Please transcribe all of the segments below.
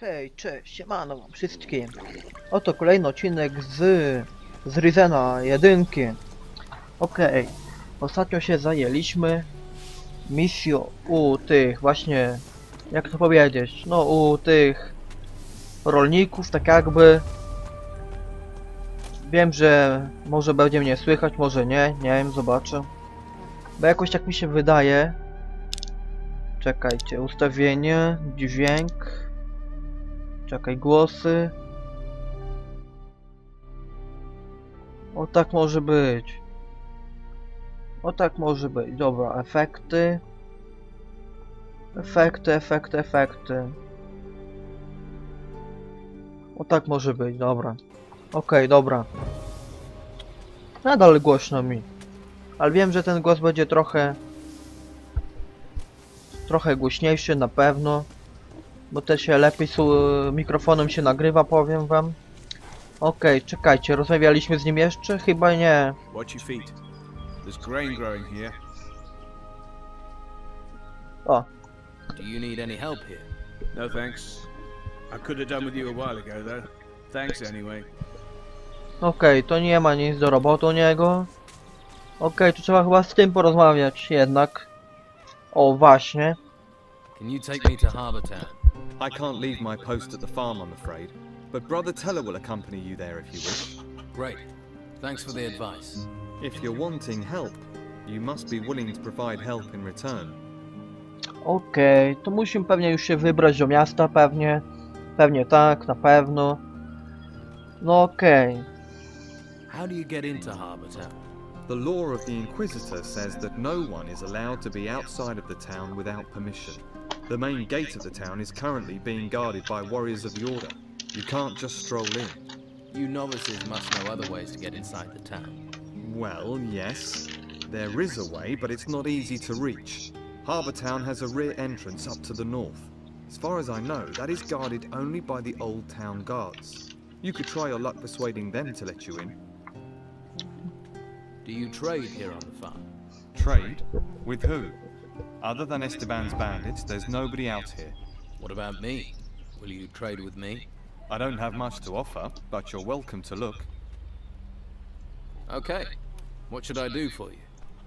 Hej, cześć, siemano wam wszystkim. Oto kolejny odcinek z, z Ryzena jedynki. Okej, ostatnio się zajęliśmy misją u tych właśnie, jak to powiedzieć, no u tych rolników, tak jakby. Wiem, że może będzie mnie słychać, może nie, nie wiem, zobaczę. Bo jakoś tak mi się wydaje. Czekajcie, ustawienie, dźwięk. Czekaj, głosy. O tak może być. O tak może być. Dobra, efekty. Efekty, efekty, efekty. O tak może być, dobra. Okej, dobra. Nadal głośno mi. Ale wiem, że ten głos będzie trochę... Trochę głośniejszy na pewno. Bo też się lepiej z mikrofonem się nagrywa, powiem wam. Okej, czekajcie, rozmawialiśmy z nim jeszcze? Chyba nie. O, Do you need any help here? No thanks. I could have done with you a while ago, though. Thanks anyway. okej, to nie ma nic do roboty u niego. Okej, tu trzeba chyba z tym porozmawiać jednak. O, właśnie. Can you take me to Harbour Town? I can't leave my post at the farm, I'm afraid. But Brother Teller will accompany you there if you wish. Great. Thanks for the advice. If you're wanting help, you must be willing to provide help in return. Okej, to musimy pewnie już się wybrać do miasta, pewnie. Pewnie tak, na pewno. No okej. How do you get into Harbour Town? The law of the Inquisitor says that no one is allowed to be outside of the town without permission. The main gate of the town is currently being guarded by warriors of the Order. You can't just stroll in. You novices must know other ways to get inside the town. Well, yes, there is a way, but it's not easy to reach. Harbour Town has a rear entrance up to the north. As far as I know, that is guarded only by the Old Town Guards. You could try your luck persuading them to let you in. Do you trade here on the farm? Trade? With who? Other than Esteban's bandits, there's nobody out here. What about me? Will you trade with me? I don't have much to offer, but you're welcome to look. Okay. What should I do for you?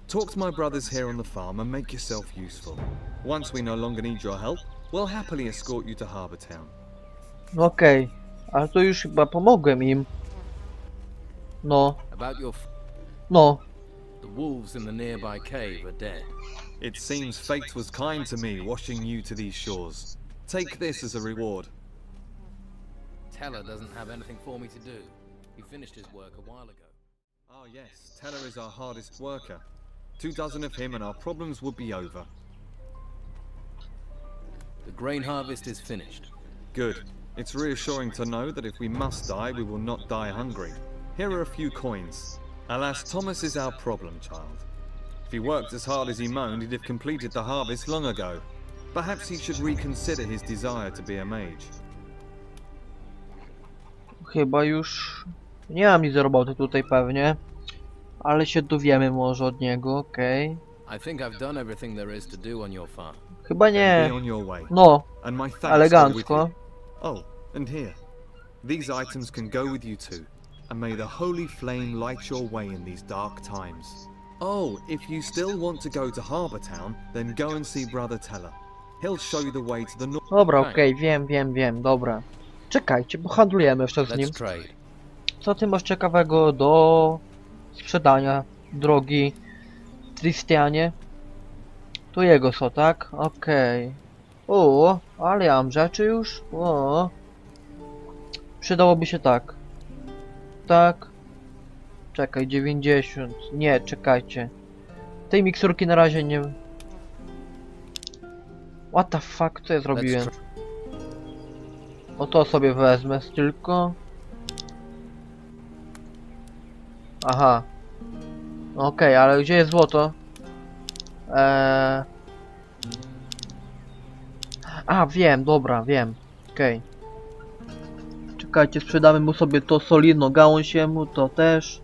Talk to my brothers here on the farm and make yourself useful. Once we no longer need your help, we'll happily escort you to Harbour Town. Okej, ale to już chyba pomogłem im. No, About your f- no. the wolves in the nearby cave are dead. It seems fate was kind to me, washing you to these shores. Take this as a reward. Teller doesn't have anything for me to do. He finished his work a while ago. Ah, yes, Teller is our hardest worker. Two dozen of him and our problems would be over. The grain harvest is finished. Good. It's reassuring to know that if we must die, we will not die hungry. Here are a few coins. Alas, Thomas is our problem child. If he worked as hard as he moaned, he'd have completed the harvest long ago. Perhaps he should reconsider his desire to be a mage. Chyba już nie mam nic do roboty tutaj pewnie. Ale się dowiemy może od niego, okej. I think I've done everything there is to do on your farm. Chyba Be nie. on your way. No, And my thanks go with elegancko. you. Oh, and here. These items can go with you too. And may the holy flame light your way in these dark times. Oh, if you still want to go to Harbour Town, then go and see Brother Teller. He'll show you the way to the north. Dobra, okej, wiem, wiem, wiem, dobra. Czekajcie, bo handlujemy jeszcze z nim. Let's trade. Co ty masz ciekawego do sprzedania, drogi Tristianie? Tu jego są, tak? Okej. O, ale ja mam rzeczy już. O. Przydałoby się tak. Tak. Czekaj, 90. Nie, czekajcie. Tej miksurki na razie nie... What the fuck, co ja zrobiłem? O to sobie wezmę tylko. Aha. Okej, ale gdzie jest złoto? Eee... A, wiem, dobra, wiem. Okej. Czekajcie, sprzedamy mu sobie to solidno gałąziemu, to też.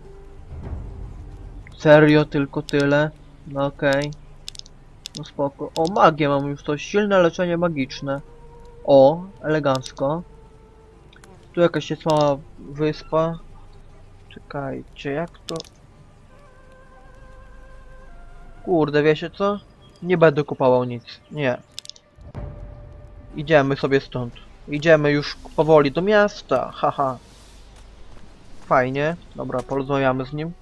Serio, tylko tyle. No okej. No spoko. O, magię mam już to, silne leczenie magiczne. O, elegancko. Tu jakaś jest mała wyspa. Czekajcie, jak to... Kurde, wiecie co? Nie będę kupował nic. Nie. Idziemy sobie stąd. Idziemy już powoli do miasta. Haha. Fajnie. Dobra, porozmawiamy z nim.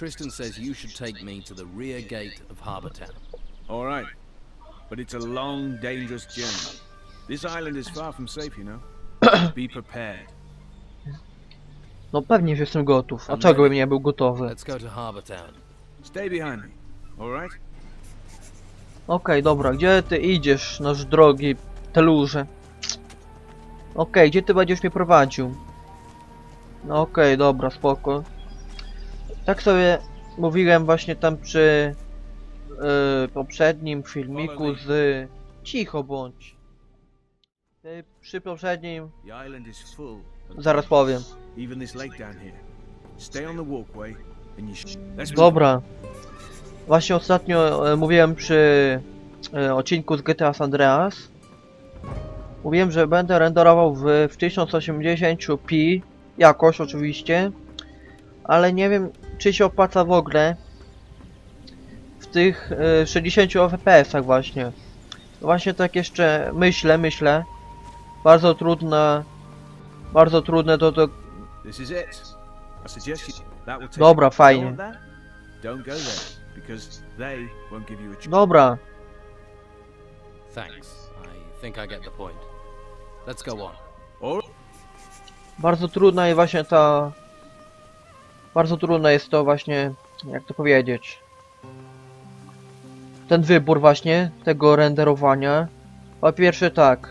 Tristan says you should take me to the rear gate of Harbour Town. All right. But it's a long, dangerous journey. This island is far from safe, you know. Be prepared. No pewnie, że jestem gotów. A czego bym nie był gotowy? Let's go to Harbour Town. Stay behind me. All right? Okej, dobra, gdzie ty idziesz, nasz drogi telurze? Okej, gdzie ty będziesz mnie prowadził? No okej, dobra, spoko. Tak sobie mówiłem właśnie tam przy yy, poprzednim filmiku z... Cicho bądź. Yy, przy poprzednim... Zaraz powiem. Dobra. Właśnie ostatnio e, mówiłem przy e, odcinku z GTA San Andreas. Mówiłem, że będę renderował w, w 1080p jakość oczywiście, ale nie wiem czy się opłaca w ogóle w tych e, 60 fps właśnie. Właśnie tak jeszcze myślę, myślę. Bardzo trudne, bardzo trudne to, to. I. Dobra, fajnie. Dobra. I I Bardzo trudna jest właśnie ta... Bardzo trudne jest to właśnie, jak to powiedzieć... Ten wybór właśnie, tego renderowania. Po pierwsze tak,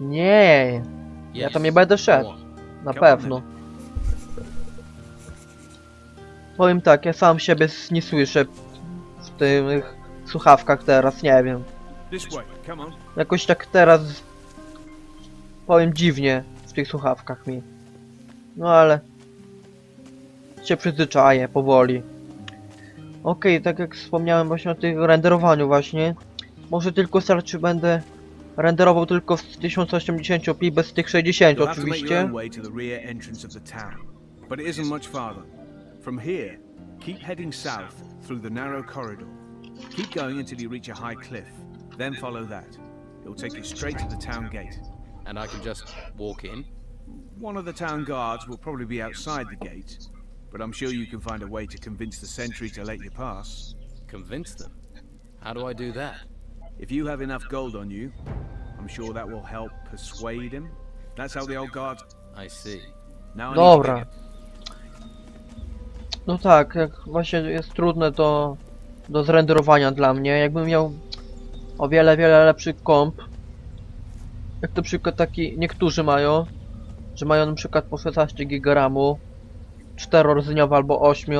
nie, nie, Ja tam nie będę szedł. na pewno. Powiem tak, ja sam siebie nie słyszę w tych słuchawkach teraz, nie wiem. Jakoś tak teraz powiem dziwnie w tych słuchawkach mi. No ale się przyzwyczaję powoli. Okej, tak jak wspomniałem właśnie o tym renderowaniu właśnie. Może tylko starczy będę renderował tylko w 1080p bez tych 60 You'll have to make your oczywiście. But it isn't much farther. From here, keep heading south through the narrow corridor. Keep going until you reach a high cliff. Then follow that. It will take you straight to the town gate. And I can just walk in. One of the town guards will probably be outside the gate, but I'm sure you can find a way to convince the sentry to let you pass. Convince them. How do I do that? If you have enough gold on you, I'm sure that will help persuade him. That's how the old guards. I see. Now I need to Dobra. No tak, jak właśnie jest trudne do, do zrenderowania dla mnie. Jakbym miał o wiele, wiele lepszy komp. Jak na przykład taki niektórzy mają, że mają na przykład po 16 GB RAMu, 4 albo 8.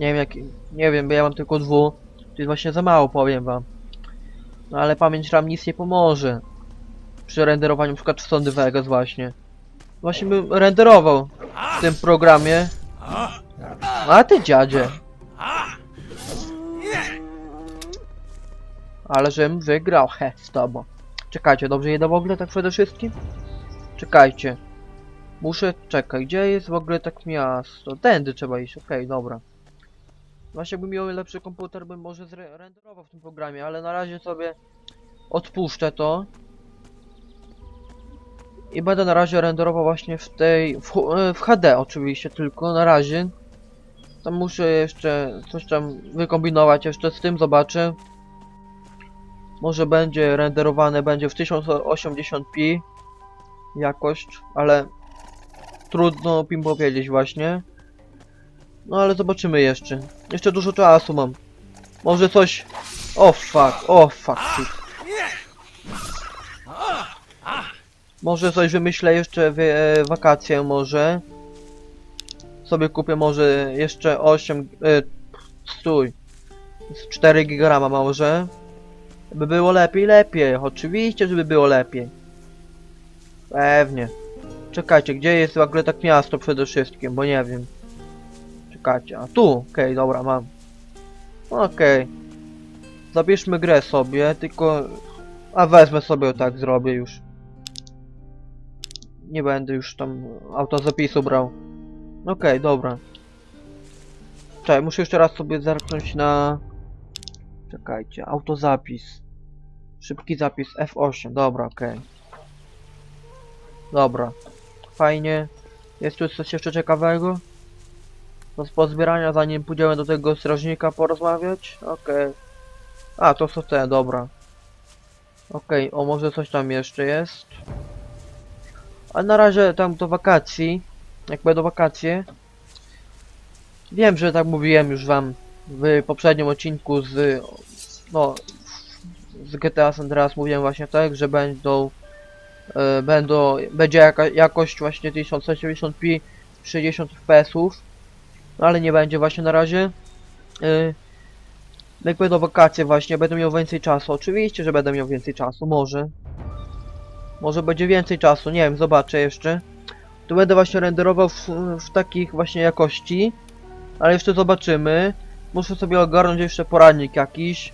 Nie wiem jak, nie wiem, bo ja mam tylko 2. To jest właśnie za mało, powiem wam. No ale pamięć RAM nic nie pomoże. Przy renderowaniu w Sony Vegas właśnie. Właśnie bym renderował w tym programie. A ty dziadzie. Ale żebym wygrał, he, z tobą. Czekajcie, dobrze jedę w ogóle tak przede wszystkim? Czekajcie. Muszę, czekaj, gdzie jest w ogóle tak miasto? Tędy trzeba iść, okej, dobra. Właśnie jakbym miał lepszy komputer, bym może zrenderował w tym programie, ale na razie sobie odpuszczę to. I będę na razie renderował właśnie w tej, w, hu- w HD oczywiście tylko, na razie. Tam muszę jeszcze coś tam wykombinować jeszcze z tym, zobaczę. Może będzie renderowane, będzie w 1080p jakość, ale trudno mi powiedzieć właśnie. No ale zobaczymy jeszcze. Jeszcze dużo czasu mam. Może coś... O oh, fuck, o oh, fuck shit. Może coś wymyślę jeszcze w e, wakacje może. Sobie kupię może jeszcze 8... E, stój. Z 4 gigrama może. By było lepiej, lepiej. Oczywiście, żeby było lepiej. Pewnie. Czekajcie, gdzie jest w ogóle tak miasto przede wszystkim, bo nie wiem. szukacie? A tu, okej, dobra, mam. Okej. Zabierzmy grę sobie, tylko... A wezmę sobie, tak zrobię już. Nie będę już tam autozapisu brał. Okej, dobra. Czekaj, muszę jeszcze raz sobie zerknąć na... Czekajcie, autozapis. Szybki zapis F8, dobra, okej. Dobra. Fajnie. Jest tu coś jeszcze ciekawego? Do pozbierania, zanim pójdziemy do tego strażnika porozmawiać? Okej. A, to są te, dobra. Okej, o może coś tam jeszcze jest? A na razie tam do wakacji, jak będą wakacje. Wiem, że tak mówiłem już wam w poprzednim odcinku z no z GTA San Andreas mówiłem właśnie tak, że będą e, będą będzie jaka, jakość właśnie 1080p 60 fps no ale nie będzie właśnie na razie. E, jak będą wakacje właśnie, będę miał więcej czasu. Oczywiście, że będę miał więcej czasu, może. Może będzie więcej czasu, nie wiem, zobaczę jeszcze. Tu będę właśnie renderował w, w takich właśnie jakości. Ale jeszcze zobaczymy. Muszę sobie ogarnąć jeszcze poradnik jakiś.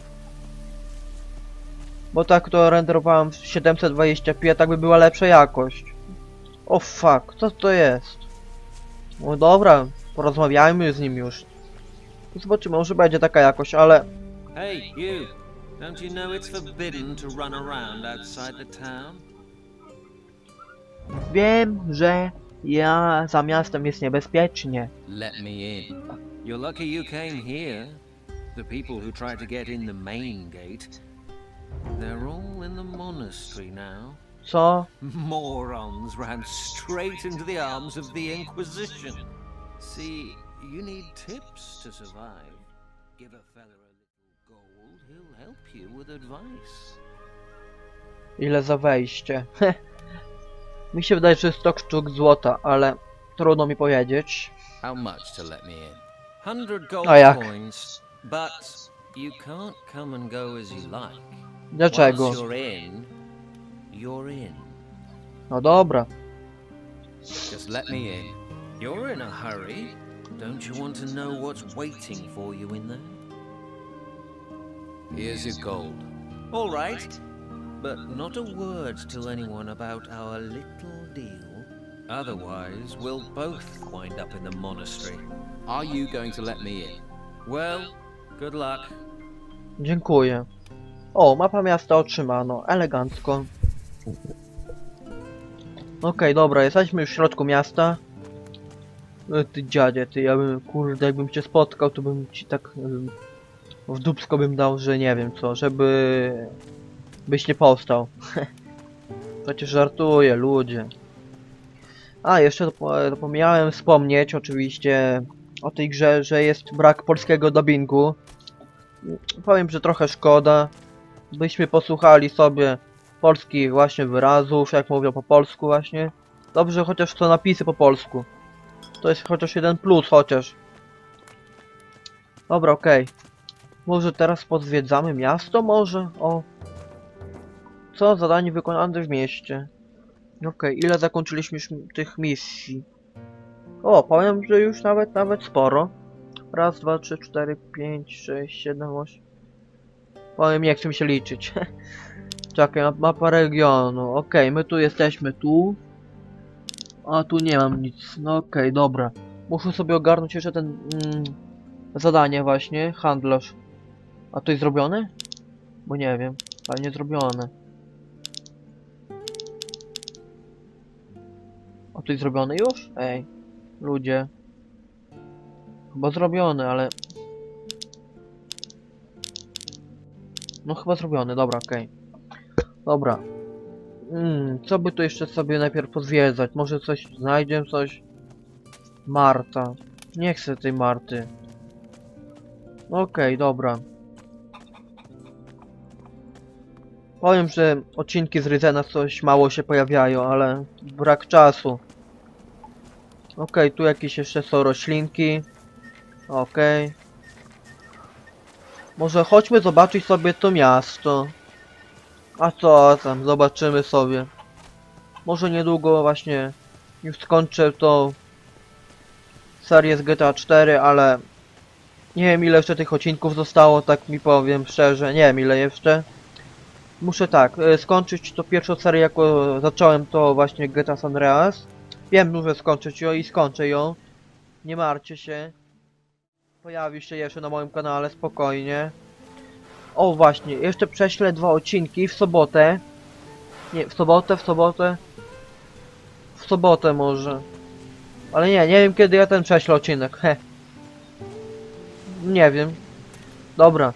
Bo tak to renderowałem w 720p, a tak by była lepsza jakość. O fuck, co to jest? No dobra, porozmawiajmy z nim już. Zobaczymy, może będzie taka jakość, ale... Hey, you! Don't you know it's forbidden to run around outside the town? Wiem, że ja za miastem jest niebezpiecznie. Let me in. You're lucky you came here. The people who try to get in the main gate, they're all in the monastery now. Co? Morons ran straight into the arms of the Inquisition. See, you need tips to survive. Give a fella a little gold, he'll help you with advice. Ile za wejście? mi się wydaje, że jest 100 sztuk złota, ale trudno mi powiedzieć. How much to let me in? Hundred gold A jak? coins, but you can't come and go as you like. Dlaczego? Once you're in, you're in. No dobra. Just let me in. You're in a hurry. Don't you want to know what's waiting for you in there? Here's your gold. All right, but not a word to anyone about our little deal. Otherwise, we'll both wind up in the monastery. Are you going to let me in? Well, good luck. Dziękuję. O, mapa miasta otrzymano. Elegancko. Okej, dobra, jesteśmy już w środku miasta. E, Ty dziadzie, ty, ja bym, kurde, jakbym cię spotkał, to bym ci tak em, w dupsko bym dał, że nie wiem co, żeby byś nie powstał. Przecież żartuję, ludzie. A, jeszcze zapo- zapomniałem wspomnieć oczywiście o tej grze, że jest brak polskiego dubbingu. Powiem, że trochę szkoda. Byśmy posłuchali sobie polskich właśnie wyrazów, jak mówią po polsku właśnie. Dobrze, chociaż są napisy po polsku. To jest chociaż jeden plus, chociaż. Dobra, okej. Może teraz pozwiedzamy miasto, może? O. Co? Zadanie wykonane w mieście. Okej, ile zakończyliśmy już tych misji? O, powiem, że już nawet, nawet sporo. Raz, dwa, trzy, cztery, pięć, sześć, siedem, osiem. Powiem, chcę mi się liczyć. Czekaj, map- mapa regionu. Okej, my tu jesteśmy, tu. A tu nie mam nic. No okej, dobra. Muszę sobie ogarnąć jeszcze ten mm, zadanie właśnie, handlarz. A to jest zrobione? Bo nie wiem. Ale nie zrobione. A to jest zrobione już? Ej, ludzie. Chyba zrobione, ale... No chyba zrobiony, dobra, okej. Dobra. Mm, co by tu jeszcze sobie najpierw pozwiedzać? Może coś znajdziemy, coś? Marta. Nie chcę tej Marty. Okej, dobra. Powiem, że odcinki z Ryzena coś mało się pojawiają, ale brak czasu. Okej, tu jakieś jeszcze są roślinki. Okej. Może chodźmy zobaczyć sobie to miasto. A co tam, zobaczymy sobie. Może niedługo właśnie już skończę to serię z GTA 4, ale nie wiem ile jeszcze tych odcinków zostało, tak mi powiem szczerze, nie wiem ile jeszcze. Muszę tak, e, skończyć to pierwszą serię, jako zacząłem to właśnie GTA San Andreas. Wiem, muszę skończyć ją i skończę ją. Nie martwcie się. Pojawi się jeszcze na moim kanale, spokojnie. O właśnie, jeszcze prześlę dwa odcinki w sobotę. Nie, w sobotę, w sobotę. W sobotę może. Ale nie, nie wiem kiedy ja ten prześlę odcinek, he. Nie wiem. Dobra.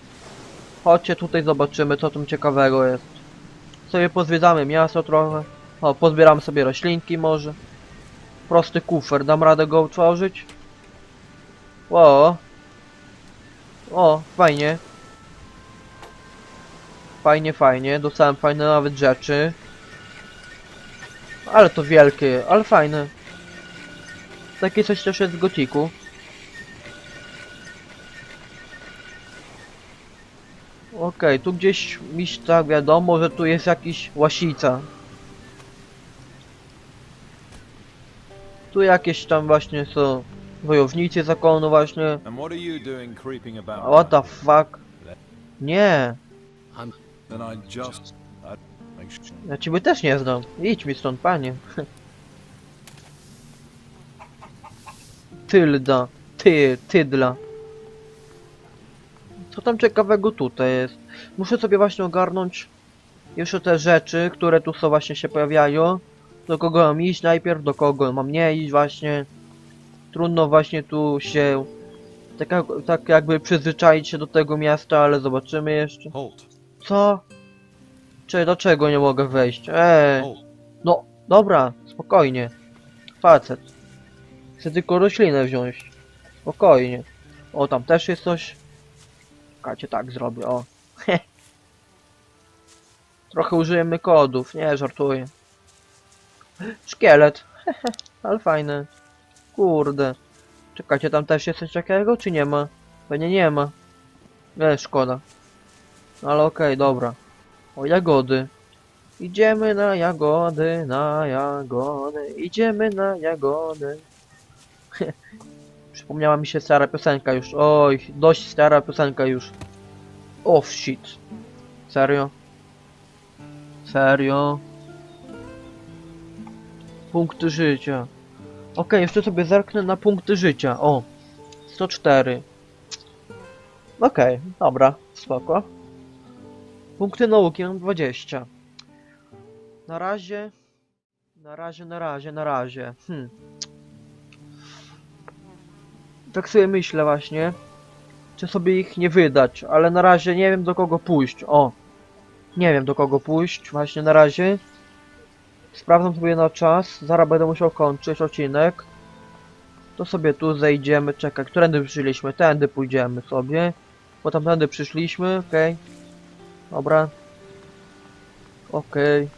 Chodźcie tutaj zobaczymy co tam ciekawego jest. Sobie pozwiedzamy miasto trochę. O, pozbieramy sobie roślinki może. Prosty kufer, dam radę go utworzyć? O. O, fajnie. Fajnie, fajnie. Dostałem fajne nawet rzeczy. Ale to wielkie, ale fajne. Takie coś też jest w gotiku. Okej, tu gdzieś mi tak wiadomo, że tu jest jakiś łasica. Tu jakieś tam właśnie są wojownicy zakonu właśnie. And what are you doing creeping about? What the fuck? Nie, Then I just I make sure. ja ciebie też nie znam. Idź mi stąd, panie. Tylda. Ty, tydla. Co tam ciekawego tutaj jest? Muszę sobie właśnie ogarnąć jeszcze te rzeczy, które tu są właśnie się pojawiają. Do kogo mam iść najpierw, do kogo mam nie iść właśnie. Trudno właśnie tu się tak, jak- tak jakby przyzwyczaić się do tego miasta, ale zobaczymy jeszcze. Co? Czy dlaczego nie mogę wejść? Eee, no dobra, spokojnie. Facet. Chcę tylko roślinę wziąć. Spokojnie. O, tam też jest coś. Czekajcie, tak zrobię, o. Trochę użyjemy kodów, nie żartuję. Szkielet. Ale fajne. Kurde. Czekajcie, tam też jest coś takiego, czy nie ma? Pewnie nie ma. Nie, szkoda. Ale okej, dobra. O, jagody. Idziemy na jagody, na jagody, idziemy na jagody. Przypomniała mi się stara piosenka już. Oj, dość stara piosenka już. Oh shit. Serio? Serio? Punkty życia. Okej, jeszcze sobie zerknę na punkty życia. O, 104. Okej, dobra, spoko. Punkty nauki mam 20. Na razie. Na razie, na razie, na razie. Hmm. Tak sobie myślę właśnie. Czy sobie ich nie wydać, ale na razie nie wiem do kogo pójść. O. Nie wiem do kogo pójść, właśnie na razie. Sprawdzam sobie na czas. Zaraz będę musiał kończyć odcinek. To sobie tu zejdziemy. Czekaj, którędy przyszliśmy? Tędy pójdziemy sobie. Bo tamtędy przyszliśmy, okej. Dobra. Okej.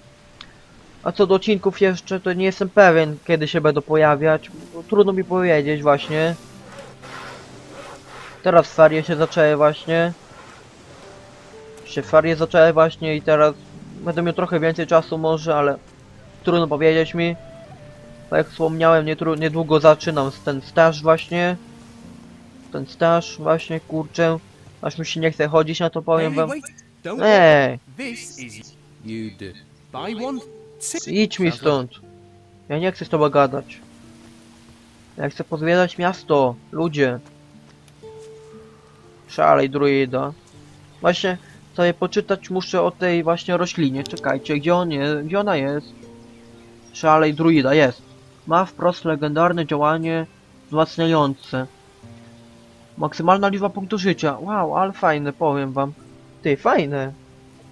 A co do odcinków jeszcze, to nie jestem pewien, kiedy się będą pojawiać. Trudno mi powiedzieć właśnie. Teraz ferie się zaczęły właśnie. Się ferie zaczęły właśnie i teraz będę miał trochę więcej czasu może, ale trudno powiedzieć mi. Bo jak wspomniałem, niedługo zaczynam z ten staż właśnie. Ten staż właśnie, kurczę. Aż mi się nie chce chodzić na to powiem wam. Ej, idź mi stąd. Ja nie chcę z tobą gadać. Ja chcę pozwiedzać miasto, ludzie. Szalej druida. Właśnie sobie poczytać muszę o tej właśnie roślinie. Czekajcie, gdzie on jest? Gdzie ona jest? Szalej druida, jest. Ma wprost legendarne działanie wzmacniające. Maksymalna liczba punktów życia. Wow, ale fajne, powiem wam. Ty, fajne.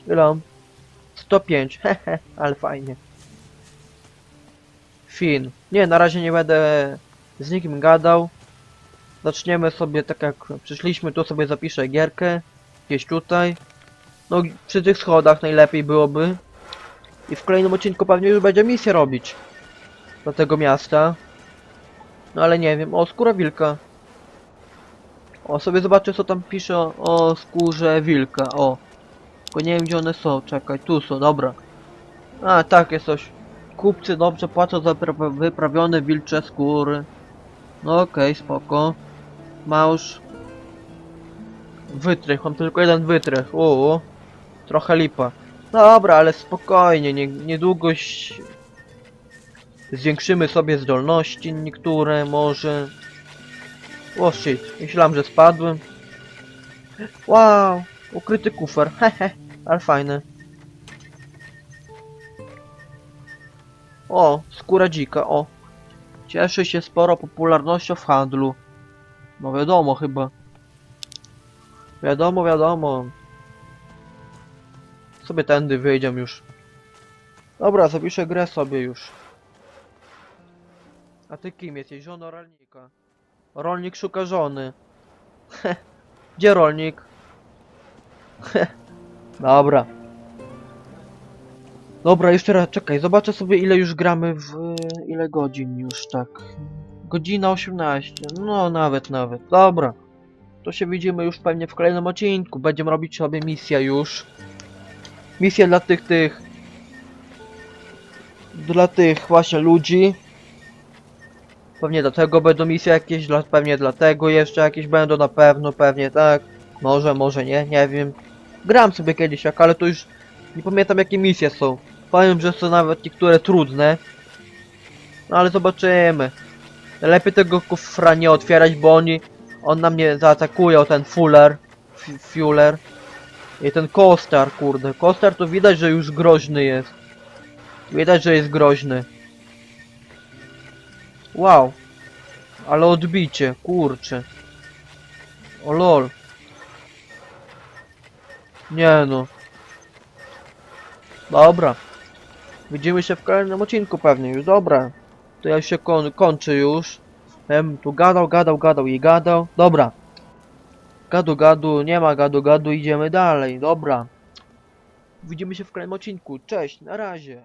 Ile? mam? 105, hehe, ale fajnie. Fin. Nie, na razie nie będę z nikim gadał. Zaczniemy sobie tak jak przyszliśmy, tu sobie zapiszę gierkę. Gdzieś tutaj. No przy tych schodach najlepiej byłoby. I w kolejnym odcinku pewnie już będzie misję robić. Do tego miasta. No ale nie wiem, o skóra wilka. O sobie zobaczę co tam pisze o, skórze wilka, o. Tylko nie wiem gdzie one są, czekaj, tu są, dobra. A, tak, jest coś. Kupcy dobrze płacą za wypra- wyprawione wilcze skóry. No okej, spoko. Małż. Wytrych, mam tylko jeden wytrych. Uuu. Trochę lipa. Dobra, ale spokojnie, nie, niedługo ś- zwiększymy sobie zdolności niektóre, może. O shit, myślałem, że spadłem. Wow, ukryty kufer, hehe, ale fajny. O, skóra dzika, o. Cieszy się sporo popularnością w handlu. No wiadomo chyba. Wiadomo, wiadomo. Sobie tędy wyjdziemy już. Dobra, zapiszę grę sobie już. A ty kim jesteś? Żona rolnika. Rolnik szuka żony. Gdzie rolnik? Dobra. Dobra, jeszcze raz, czekaj, zobaczę sobie ile już gramy w... ile godzin już, tak. Godzina 18, no nawet, nawet, dobra. To się widzimy już pewnie w kolejnym odcinku, będziemy robić sobie misję już. Misję dla tych, tych... Dla tych właśnie ludzi. Pewnie do tego będą misje jakieś, dla, pewnie dlatego jeszcze jakieś będą, na pewno, pewnie tak. Może, może nie, nie wiem. Gram sobie kiedyś jak, ale to już nie pamiętam jakie misje są. Powiem, że są nawet niektóre trudne. No ale zobaczymy. Lepiej tego kufra nie otwierać, bo oni... On na mnie zaatakują, ten Fuller. Fuller. I ten Kostar, kurde. Kostar to widać, że już groźny jest. Widać, że jest groźny. Wow. Ale odbicie, kurczę. O lol. Nie no. Dobra. Widzimy się w kolejnym odcinku pewnie już, dobra. To ja się kon kończę już. Em, tu gadał, gadał, gadał i gadał. Dobra. Gadu, gadu, nie ma gadu, gadu, idziemy dalej, dobra. Widzimy się w kolejnym odcinku. Cześć, na razie.